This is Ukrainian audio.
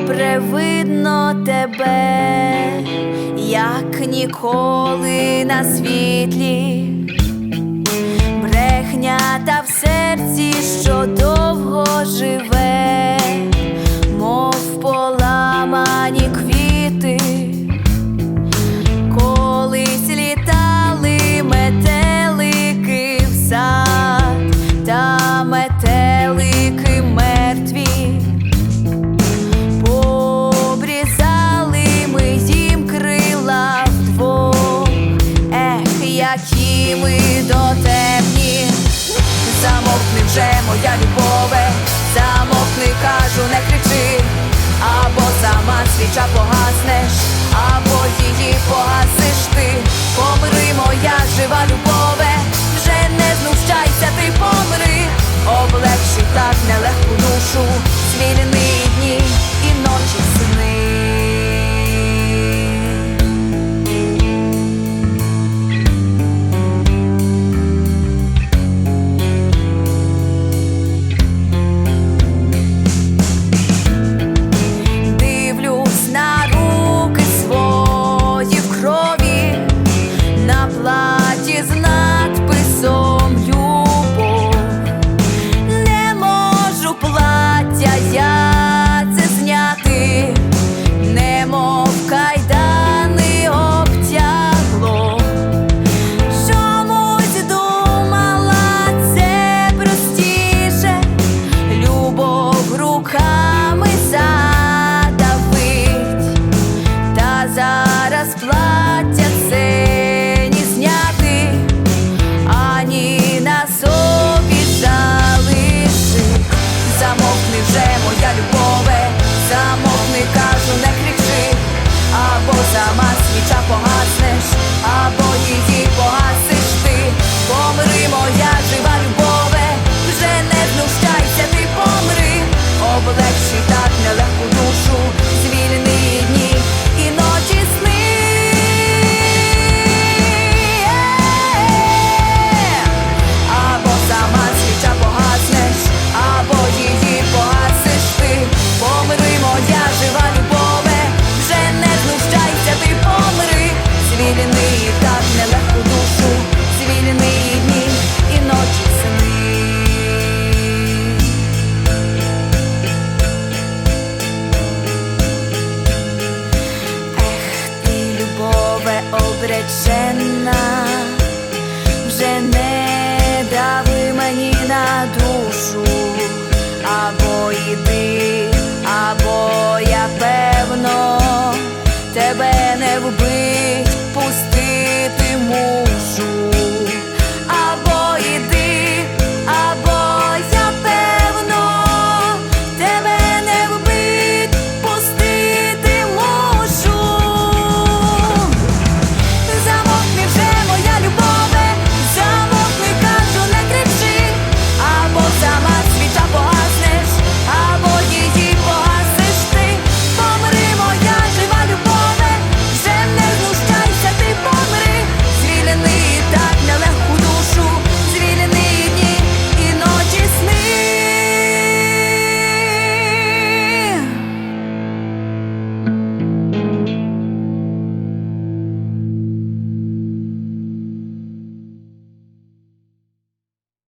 добре видно тебе, як ніколи на світлі, брехня та в серці, що довго живе, мов поламані квіти. Моя любове, замовкни, кажу, не кричи, або сама свіча погаснеш, або її погасиш ти. Помри, моя жива любове, вже не знущайся, ти помри, облегши так нелегку душу, звільни дні і ночі сни. Любове, замовкни, кажу, не кричи, або сама свіча погаснеш, або її погасиш ти. Помри, моя жива любове, вже не знущайся, ти помри, облегши Ех, ти